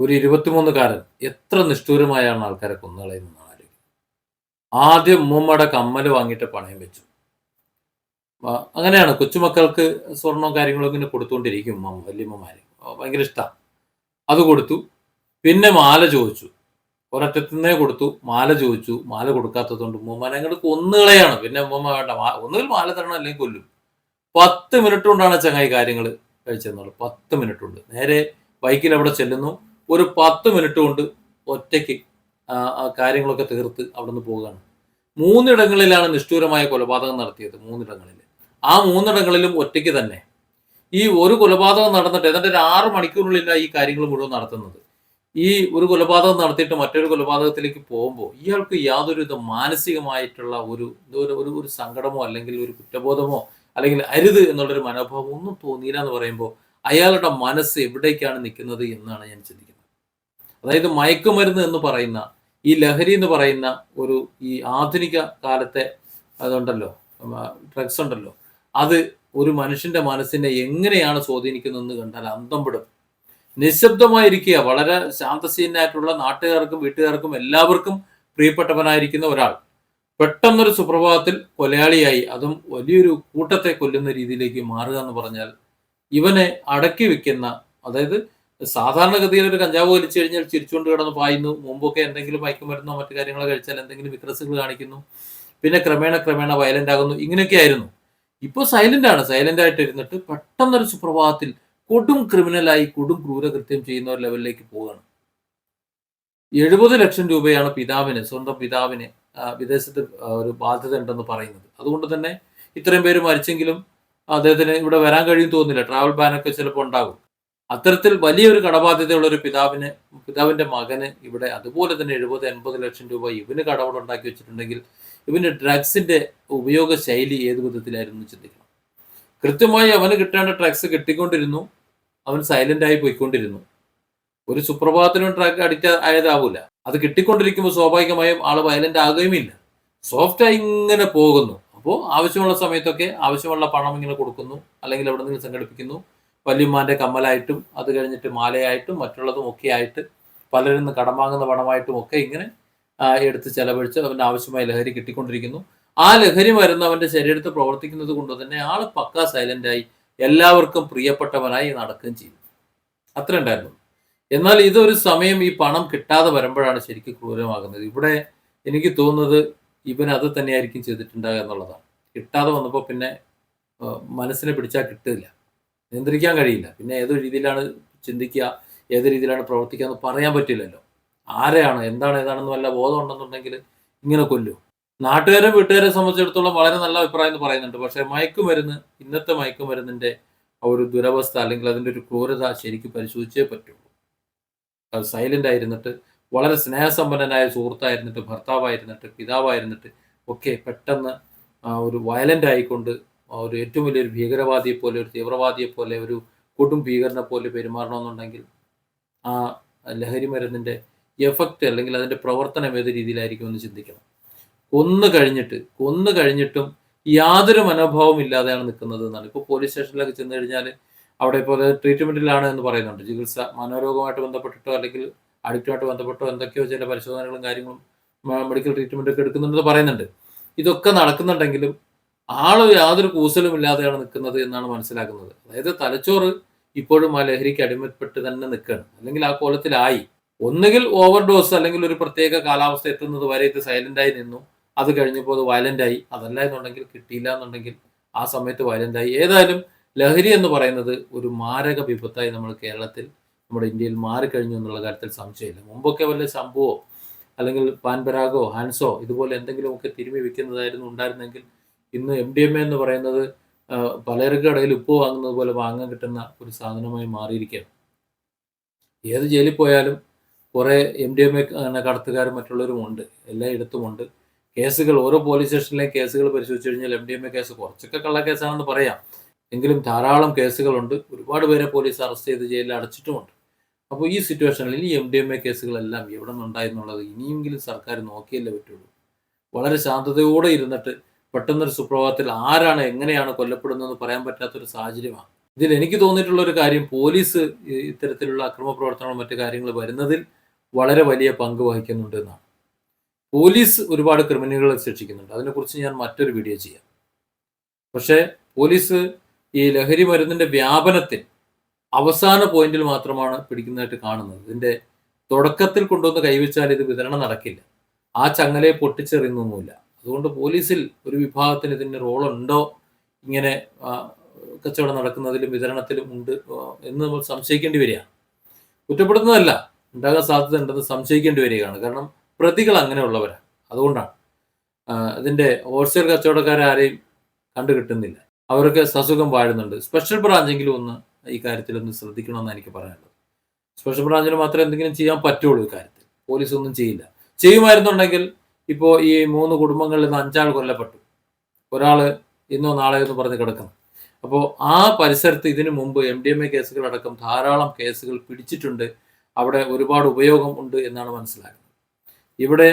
ഒരു ഇരുപത്തിമൂന്നുകാരൻ എത്ര നിഷ്ഠൂരമായാണ് ആൾക്കാരെ കൊന്നുകളയുന്നത് ആലോചിക്കും. ആദ്യം ഉമ്മമ്മയുടെ കമ്മൽ വാങ്ങിയിട്ട് പണയം വെച്ചു. അങ്ങനെയാണ് കൊച്ചുമക്കൾക്ക് സ്വർണവും കാര്യങ്ങളും ഇങ്ങനെ കൊടുത്തുകൊണ്ടിരിക്കും ഉമ്മ വല്യമ്മമാര്. ഭയങ്കര ഇഷ്ടമാണ് അത് കൊടുത്തു. പിന്നെ മാല ചോദിച്ചു. ഒരറ്റത്തുനിന്നേ കൊടുത്തു. മാല ചോദിച്ചു. മാല കൊടുക്കാത്തതുകൊണ്ട് ഉമ്മമാനെ അങ്ങോട്ട് കൊന്നുകളയാണ് പിന്നെ ഉമ്മമ്മ വേണ്ട ഒന്നുകിൽ മാല തരണം അല്ലെങ്കിൽ കൊല്ലും. പത്ത് മിനിറ്റ് കൊണ്ടാണ് ചങ്ങായി കാര്യങ്ങൾ കഴിച്ചെന്നുള്ളത് പത്ത് മിനിറ്റ് കൊണ്ട് നേരെ ബൈക്കിൽ അവിടെ ചെല്ലുന്നു. ഒരു പത്ത് മിനിറ്റ് കൊണ്ട് ഒറ്റയ്ക്ക് കാര്യങ്ങളൊക്കെ തീർത്ത് അവിടെ നിന്ന് പോവുകയാണ്. മൂന്നിടങ്ങളിലാണ് നിഷ്ഠൂരമായ കൊലപാതകം നടത്തിയത് മൂന്നിടങ്ങളിൽ ആ മൂന്നിടങ്ങളിലും ഒറ്റയ്ക്ക് തന്നെ. ഈ ഒരു കൊലപാതകം നടന്നിട്ട് എന്നിട്ട് ഒരു ആറ് മണിക്കൂറിനുള്ളിലാണ് ഈ കാര്യങ്ങൾ മുഴുവൻ നടത്തുന്നത്. ഈ ഒരു കൊലപാതകം നടത്തിയിട്ട് മറ്റൊരു കൊലപാതകത്തിലേക്ക് പോകുമ്പോൾ ഇയാൾക്ക് യാതൊരുവിധ മാനസികമായിട്ടുള്ള ഒരു ഒരു ഒരു സങ്കടമോ അല്ലെങ്കിൽ ഒരു കുറ്റബോധമോ അല്ലെങ്കിൽ അരുത് എന്നുള്ളൊരു മനോഭാവം ഒന്നും തോന്നിയില്ല എന്ന് പറയുമ്പോൾ അയാളുടെ മനസ്സ് എവിടേക്കാണ് നിൽക്കുന്നത് എന്നാണ് ഞാൻ ചിന്തിക്കുന്നത്. അതായത് മയക്കുമരുന്ന് എന്ന് പറയുന്ന ഈ ലഹരി എന്ന് പറയുന്ന ഒരു ഈ ആധുനിക കാലത്തെ അതുണ്ടല്ലോ ഡ്രഗ്സ് ഉണ്ടല്ലോ. അത് ഒരു മനുഷ്യന്റെ മനസ്സിനെ എങ്ങനെയാണ് സ്വാധീനിക്കുന്നതെന്ന് കണ്ടാൽ അന്തം പെടും. നിശബ്ദമായിരിക്കുക വളരെ ശാന്തശീലനായിട്ടുള്ള നാട്ടുകാർക്കും വീട്ടുകാർക്കും എല്ലാവർക്കും പ്രിയപ്പെട്ടവനായിരിക്കുന്ന ഒരാൾ പെട്ടെന്നൊരു സുപ്രഭാതത്തിൽ കൊലയാളിയായി അതും വലിയൊരു കൂട്ടത്തെ കൊല്ലുന്ന രീതിയിലേക്ക് മാറുക എന്ന് പറഞ്ഞാൽ ഇവനെ അടക്കി വെക്കുന്ന അതായത് സാധാരണഗതിയിൽ ഒരു കഞ്ചാവ് വലിച്ചു കഴിഞ്ഞാൽ ചിരിച്ചുകൊണ്ട് കിടന്ന് പായുന്നു. മുമ്പൊക്കെ എന്തെങ്കിലും മയക്കുമരുന്നോ മറ്റു കാര്യങ്ങളോ കഴിച്ചാൽ എന്തെങ്കിലും വിക്രസുകൾ കാണിക്കുന്നു. പിന്നെ ക്രമേണ ക്രമേണ വയലന്റ് ആകുന്നു. ഇങ്ങനെയൊക്കെ ആയിരുന്നു. ഇപ്പോൾ സൈലന്റ് ആണ്. സൈലന്റ് ആയിട്ട് ഇരുന്നിട്ട് പെട്ടെന്നൊരു സുപ്രഭാതത്തിൽ കൊടും ക്രിമിനലായി കൊടും ക്രൂരകൃത്യം ചെയ്യുന്ന ഒരു ലെവലിലേക്ക് പോവുകയാണ്. എഴുപത് ലക്ഷം രൂപയാണ് പിതാവിന് സ്വന്തം പിതാവിന് വിദേശത്ത് ഒരു ബാധ്യത ഉണ്ടെന്ന് പറയുന്നത്. അതുകൊണ്ട് തന്നെ ഇത്രയും പേര് മരിച്ചെങ്കിലും അദ്ദേഹത്തിന് ഇവിടെ വരാൻ കഴിയും തോന്നുന്നില്ല. ട്രാവൽ ബാനൊക്കെ ചിലപ്പോൾ ഉണ്ടാകും. അത്തരത്തിൽ വലിയൊരു കടബാധ്യതയുള്ള ഒരു പിതാവിന് പിതാവിന്റെ മകന് ഇവിടെ അതുപോലെ തന്നെ എഴുപത് എൺപത് ലക്ഷം രൂപ ഇവന് കടവട ഉണ്ടാക്കി വെച്ചിട്ടുണ്ടെങ്കിൽ ഇവന്റെ ഡ്രഗ്സിന്റെ ഉപയോഗ ശൈലി ഏത് വിധത്തിലായിരുന്നു ചിന്തിക്കണം. കൃത്യമായി അവന് കിട്ടേണ്ട ഡ്രഗ്സ് കിട്ടിക്കൊണ്ടിരുന്നു. അവൻ സൈലന്റ് ആയി പോയിക്കൊണ്ടിരുന്നു. ഒരു സുപ്രഭാതത്തിനും ഡ്രഗ് അഡിക്റ്റ് ആയതാവൂല. അത് കിട്ടിക്കൊണ്ടിരിക്കുമ്പോൾ സ്വാഭാവികമായും ആൾ വയലന്റ് ആകുകയുമില്ല. സോഫ്റ്റ് ആയി ഇങ്ങനെ പോകുന്നു. അപ്പോൾ ആവശ്യമുള്ള സമയത്തൊക്കെ ആവശ്യമുള്ള പണം ഇങ്ങനെ കൊടുക്കുന്നു. അല്ലെങ്കിൽ എവിടെ നിന്ന് സംഘടിപ്പിക്കുന്നു. വല്യമ്മാന്റെ കമ്മലായിട്ടും അത് കഴിഞ്ഞിട്ട് മാലയായിട്ടും മറ്റുള്ളതും ഒക്കെ ആയിട്ട് പലരിൽ നിന്ന് കടം വാങ്ങുന്ന പണമായിട്ടും ഒക്കെ ഇങ്ങനെ എടുത്ത് ചെലവഴിച്ച് അവന്റെ ആവശ്യമായ ലഹരി കിട്ടിക്കൊണ്ടിരിക്കുന്നു. ആ ലഹരി മരുന്ന് അവന്റെ ശരീരത്തിൽ പ്രവർത്തിക്കുന്നത് കൊണ്ട് തന്നെ ആൾ പക്കാ സൈലന്റ് ആയി എല്ലാവർക്കും പ്രിയപ്പെട്ടവനായി നടക്കുകയും ചെയ്യും അത്ര ഉണ്ടായിരുന്നു. എന്നാൽ ഇതൊരു സമയം ഈ പണം കിട്ടാതെ വരുമ്പോഴാണ് ശരിക്കും ക്രൂരമാകുന്നത്. ഇവിടെ എനിക്ക് തോന്നുന്നത് ഇവൻ അത് തന്നെയായിരിക്കും ചെയ്തിട്ടുണ്ടാകുക എന്നുള്ളതാണ്. കിട്ടാതെ വന്നപ്പോൾ പിന്നെ മനസ്സിനെ പിടിച്ചാൽ കിട്ടില്ല നിയന്ത്രിക്കാൻ കഴിയില്ല. പിന്നെ ഏത് രീതിയിലാണ് ചിന്തിക്കുക ഏത് രീതിയിലാണ് പ്രവർത്തിക്കുക എന്ന് പറയാൻ പറ്റില്ലല്ലോ. ആരെയാണ് എന്താണ് ഏതാണെന്ന് വല്ല ബോധം ഉണ്ടെന്നുണ്ടെങ്കിൽ ഇങ്ങനെ കൊല്ലും. നാട്ടുകാരെ വീട്ടുകാരെ സംബന്ധിച്ചിടത്തോളം വളരെ നല്ല അഭിപ്രായം എന്ന് പറയുന്നുണ്ട്. പക്ഷേ മയക്കുമരുന്ന് ഇന്നത്തെ മയക്കുമരുന്നിന്റെ ആ ഒരു ദുരവസ്ഥ അല്ലെങ്കിൽ അതിന്റെ ഒരു ക്രൂരത ശരിക്കും പരിശോധിച്ചേ പറ്റുള്ളൂ. അത് സൈലന്റ് ആയിരുന്നിട്ട് വളരെ സ്നേഹസമ്പന്നനായ സുഹൃത്തായിരുന്നിട്ട് ഭർത്താവായിരുന്നിട്ട് പിതാവായിരുന്നിട്ട് ഒക്കെ പെട്ടെന്ന് ഒരു വയലന്റ് ആയിക്കൊണ്ട് ഒരു ഏറ്റവും വലിയൊരു ഭീകരവാദിയെ പോലെ ഒരു തീവ്രവാദിയെ പോലെ ഒരു കൊടും ഭീകരനെ പോലെ പെരുമാറണമെന്നുണ്ടെങ്കിൽ ആ ലഹരി മരുന്നിന്റെ എഫക്റ്റ് അല്ലെങ്കിൽ അതിന്റെ പ്രവർത്തനം ഏത് രീതിയിലായിരിക്കും എന്ന് ചിന്തിക്കണം. കൊന്നു കഴിഞ്ഞിട്ട് കൊന്നു കഴിഞ്ഞിട്ടും യാതൊരു മനോഭാവം ഇല്ലാതെയാണ് നിൽക്കുന്നത് എന്നാണ്. ഇപ്പോൾ പോലീസ് സ്റ്റേഷനിലൊക്കെ ചെന്ന് കഴിഞ്ഞാൽ അവിടെ ഇപ്പോൾ ട്രീറ്റ്മെന്റിലാണ് എന്ന് പറയുന്നുണ്ട്. ചികിത്സ മനോരോഗമായിട്ട് ബന്ധപ്പെട്ടിട്ടോ അല്ലെങ്കിൽ അഡിക്റ്റുമായിട്ട് ബന്ധപ്പെട്ടോ എന്തൊക്കെയോ ചില പരിശോധനകളും കാര്യങ്ങളും മെഡിക്കൽ ട്രീറ്റ്മെന്റൊക്കെ എടുക്കുന്നുണ്ടെന്ന് പറയുന്നുണ്ട്. ഇതൊക്കെ നടക്കുന്നുണ്ടെങ്കിലും ആൾ യാതൊരു കൂസലും ഇല്ലാതെയാണ് നിൽക്കുന്നത് എന്നാണ് മനസ്സിലാക്കുന്നത്. അതായത് തലച്ചോറ് ഇപ്പോഴും ആ ലഹരിക്ക് അടിമപ്പെട്ട് തന്നെ നിൽക്കുകയാണ്. അല്ലെങ്കിൽ ആ കോലത്തിലായി. ഒന്നുകിൽ ഓവർഡോസ് അല്ലെങ്കിൽ ഒരു പ്രത്യേക കാലാവസ്ഥ എത്തുന്നത് വരെ ഇത് സൈലന്റ് ആയി നിന്നു. അത് കഴിഞ്ഞപ്പോൾ അത് ആയി. അതല്ല എന്നുണ്ടെങ്കിൽ കിട്ടിയില്ല എന്നുണ്ടെങ്കിൽ ആ സമയത്ത് വയലന്റ് ആയി. ഏതായാലും ലഹരി എന്ന് പറയുന്നത് ഒരു മാരക വിപത്തായി നമ്മൾ കേരളത്തിൽ നമ്മുടെ ഇന്ത്യയിൽ മാറിക്കഴിഞ്ഞു എന്നുള്ള കാര്യത്തിൽ സംശയമില്ല. മുമ്പൊക്കെ വല്ല ശംഭുവോ അല്ലെങ്കിൽ പാൻപരാഗോ ഹാൻസോ ഇതുപോലെ എന്തെങ്കിലുമൊക്കെ തിരുമി വെക്കുന്നതായിരുന്നു ഉണ്ടായിരുന്നെങ്കിൽ ഇന്ന് എം ഡി എം എ എന്ന് പറയുന്നത് പലചരക്ക് കടയിൽ ഉപ്പ് വാങ്ങുന്നത് പോലെ വാങ്ങാൻ കിട്ടുന്ന ഒരു സാധനമായി മാറിയിരിക്കുകയാണ്. ഏത് ജയിലിൽ പോയാലും കുറേ എം ഡി എം എ കടത്തുകാരും മറ്റുള്ളവരും ഉണ്ട് എല്ലായിടത്തും ഉണ്ട്. കേസുകൾ ഓരോ പോലീസ് സ്റ്റേഷനിലെയും കേസുകൾ പരിശോധിച്ചു കഴിഞ്ഞാൽ M D M A case കുറച്ചൊക്കെ കള്ളക്കേസാണെന്ന് പറയാം. എങ്കിലും ധാരാളം കേസുകളുണ്ട്. ഒരുപാട് പേരെ പോലീസ് അറസ്റ്റ് ചെയ്ത് ജയിലിൽ അടച്ചിട്ടുമുണ്ട്. അപ്പോൾ ഈ സിറ്റുവേഷനിൽ ഈ എം ഡി എം എ കേസുകളെല്ലാം എവിടെ നിന്നുണ്ടായിരുന്നുള്ളത് ഇനിയെങ്കിലും സർക്കാർ നോക്കിയല്ലേ പറ്റുള്ളൂ. വളരെ ശാന്തതയോടെ ഇരുന്നിട്ട് പെട്ടെന്നൊരു സുപ്രഭാതത്തിൽ ആരാണ് എങ്ങനെയാണ് കൊല്ലപ്പെടുന്നതെന്ന് പറയാൻ പറ്റാത്തൊരു സാഹചര്യമാണ്. ഇതിൽ എനിക്ക് തോന്നിയിട്ടുള്ള ഒരു കാര്യം പോലീസ് ഇത്തരത്തിലുള്ള അക്രമ പ്രവർത്തനങ്ങളും മറ്റു കാര്യങ്ങൾ വരുന്നതിൽ വളരെ വലിയ പങ്ക് വഹിക്കുന്നുണ്ട് എന്നാണ്. പോലീസ് ഒരുപാട് ക്രിമിനലുകളെ ശിക്ഷിക്കുന്നുണ്ട്. അതിനെക്കുറിച്ച് ഞാൻ മറ്റൊരു വീഡിയോ ചെയ്യാം. പക്ഷേ പോലീസ് ഈ ലഹരി മരുന്നിന്റെ വ്യാപനത്തിൽ അവസാന പോയിന്റിൽ മാത്രമാണ് പിടിക്കുന്നതായിട്ട് കാണുന്നത്. ഇതിന്റെ തുടക്കത്തിൽ കൊണ്ടുവന്ന് കൈവച്ചാൽ ഇത് വിതരണം നടക്കില്ല. ആ ചങ്ങലയെ പൊട്ടിച്ചെറിയുന്നൊന്നുമില്ല അതുകൊണ്ട് പോലീസിൽ ഒരു വിഭാഗത്തിന് ഇതിന് റോളുണ്ടോ? ഇങ്ങനെ കച്ചവടം നടക്കുന്നതിലും വിതരണത്തിലും ഉണ്ട് എന്ന് നമ്മൾ സംശയിക്കേണ്ടി വരിക. കുറ്റപ്പെടുത്തുന്നതല്ല ഉണ്ടാകാൻ സാധ്യത ഉണ്ടെന്ന് സംശയിക്കേണ്ടി വരികയാണ്. കാരണം പ്രതികൾ അങ്ങനെയുള്ളവരാണ് അതുകൊണ്ടാണ്. ഇതിന്റെ ഹോൾസെയിൽ കച്ചവടക്കാരാരെയും കണ്ടു കിട്ടുന്നില്ല. അവരൊക്കെ സസുഖം വാഴുന്നുണ്ട്. സ്പെഷ്യൽ ബ്രാഞ്ചെങ്കിലും ഒന്ന് ഈ കാര്യത്തിൽ ഒന്ന് ശ്രദ്ധിക്കണമെന്ന് എനിക്ക് പറയാനുള്ളത്. സ്പെഷ്യൽ ബ്രാഞ്ചിന് മാത്രമേ എന്തെങ്കിലും ചെയ്യാൻ പറ്റുള്ളൂ ഇക്കാര്യത്തിൽ കാര്യത്തിൽ. പോലീസ് ഒന്നും ചെയ്യില്ല. ചെയ്യുമായിരുന്നുണ്ടെങ്കിൽ ഇപ്പോൾ ഈ മൂന്ന് കുടുംബങ്ങളിൽ നിന്ന് അഞ്ചാൾ കൊല്ലപ്പെട്ടു. ഒരാൾ ഇന്നോ നാളെ എന്ന് പറഞ്ഞ് കിടക്കുന്നു. അപ്പോൾ ആ പരിസരത്ത് ഇതിനു മുമ്പ് എം ഡി എം എ കേസുകളടക്കം ധാരാളം കേസുകൾ പിടിച്ചിട്ടുണ്ട്. അവിടെ ഒരുപാട് ഉപയോഗം ഉണ്ട് എന്നാണ് മനസ്സിലാക്കുന്നത്. ഇവിടെ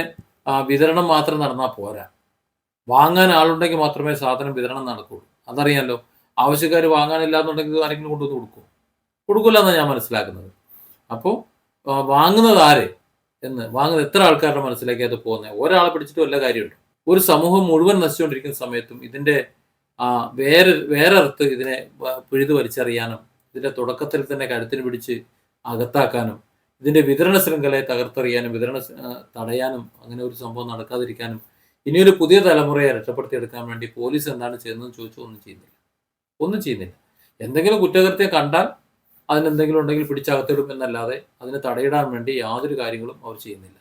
വിതരണം മാത്രം നടന്നാൽ പോരാ. വാങ്ങാൻ ആളുണ്ടെങ്കിൽ മാത്രമേ സാധനം വിതരണം നടക്കുള്ളൂ. അതറിയാമല്ലോ ആവശ്യക്കാർ വാങ്ങാനില്ല എന്നുണ്ടെങ്കിൽ ഇത് ആരെങ്കിലും കൊണ്ടുവന്ന് കൊടുക്കും കൊടുക്കില്ല എന്നാണ് ഞാൻ മനസ്സിലാക്കുന്നത്. അപ്പോൾ വാങ്ങുന്നത് ആര്? എന്ന് വാങ്ങുന്ന എത്ര ആൾക്കാരുടെ മനസ്സിലേക്ക് അത് പോകുന്നത് ഒരാളെ പിടിച്ചിട്ട് വല്ല കാര്യമുണ്ട്? ഒരു സമൂഹം മുഴുവൻ നശിച്ചുകൊണ്ടിരിക്കുന്ന സമയത്തും ഇതിന്റെ ആ വേറെ വേറെർത്ത് ഇതിനെ പിഴുതു വലിച്ചെറിയാനും ഇതിന്റെ തുടക്കത്തിൽ തന്നെ കഴുത്തിന് പിടിച്ച് അകത്താക്കാനും ഇതിന്റെ വിതരണ ശൃംഖലയെ തകർത്തെറിയാനും വിതരണ തടയാനും അങ്ങനെ ഒരു സംഭവം നടക്കാതിരിക്കാനും ഇനിയൊരു പുതിയ തലമുറയെ രക്ഷപ്പെടുത്തിയെടുക്കാൻ വേണ്ടി പോലീസ് എന്താണ് ചെയ്യുന്നതെന്ന് ചോദിച്ചു ഒന്നും ചെയ്യുന്നില്ല. ഒന്നും ചെയ്യുന്നില്ല. എന്തെങ്കിലും കുറ്റകൃത്യം കണ്ടാൽ അതിനെന്തെങ്കിലും ഉണ്ടെങ്കിൽ പിടിച്ചകത്തിടും എന്നല്ലാതെ അതിനെ തടയിടാൻ വേണ്ടി യാതൊരു കാര്യങ്ങളും അവർ ചെയ്യുന്നില്ല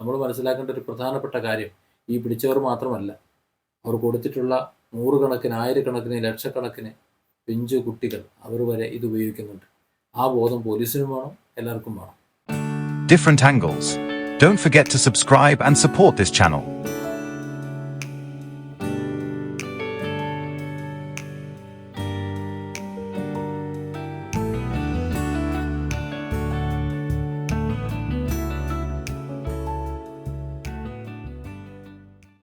നമ്മൾ മനസ്സിലാക്കേണ്ട ഒരു പ്രധാനപ്പെട്ട കാര്യം ഈ പിടിച്ചവർ മാത്രമല്ല അവർ കൊടുത്തിട്ടുള്ള നൂറുകണക്കിന് ആയിരക്കണക്കിന് ലക്ഷക്കണക്കിന് പിഞ്ചു കുട്ടികൾ അവർ വരെ ഇത് ഉപയോഗിക്കുന്നുണ്ട് ആ ബോധം പോലീസിനും വേണം എല്ലാവർക്കും വേണം different angles. Don't forget to subscribe and support this channel.